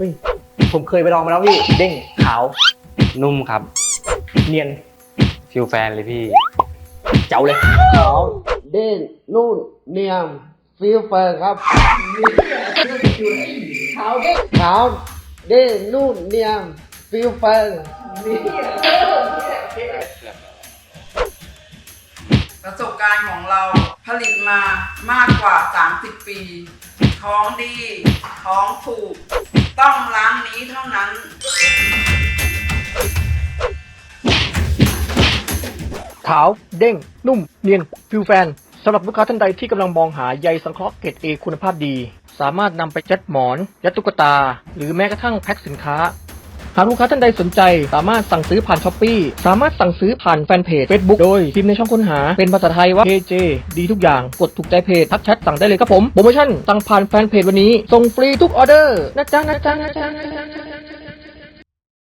เฮ้ยผมเคยไปลองมาแล้วพี่ เด้งขาว นุ่มครับเนียนฟิลแฟนเลยพี่ เจ๋าเลยขาวเด้งนุ่นเนียมฟิลเฟอร์ครับขาวเด้งขาวเด้งนุ่นเนียมฟิลเฟอร์ประสบการณ์ของเราผลิตมามากกว่า 30 ปี ท้องดี ท้องถูก ต้องร้านนี้เท่านั้น ขาว เด้ง นุ่ม เนียน ฟิวแฟน สำหรับลูกค้าท่านใดที่กำลังมองหาใยสังเคราะห์เกรดเอคุณภาพดี สามารถนำไปจัดหมอน ยัดตุ๊กตา หรือแม้กระทั่งแพ็คสินค้า หากลูกค้าท่านใดสนใจ สามารถสั่งซื้อผ่านช้อปปีสามารถสั่งซื้อผ่านแฟนเพจ Facebook โดยพิมพ์ในช่องค้นหาเป็นภาษาไทยว่า KJ ดีทุกอย่างกดถูกใจเพจทักแชทสั่งได้เลยครับผมโปรโมชั่นสั่งผ่านแฟนเพจวันนี้ส่งฟรีทุกออเดอร์นะจ๊ะนะจ๊ะนะจ๊ะ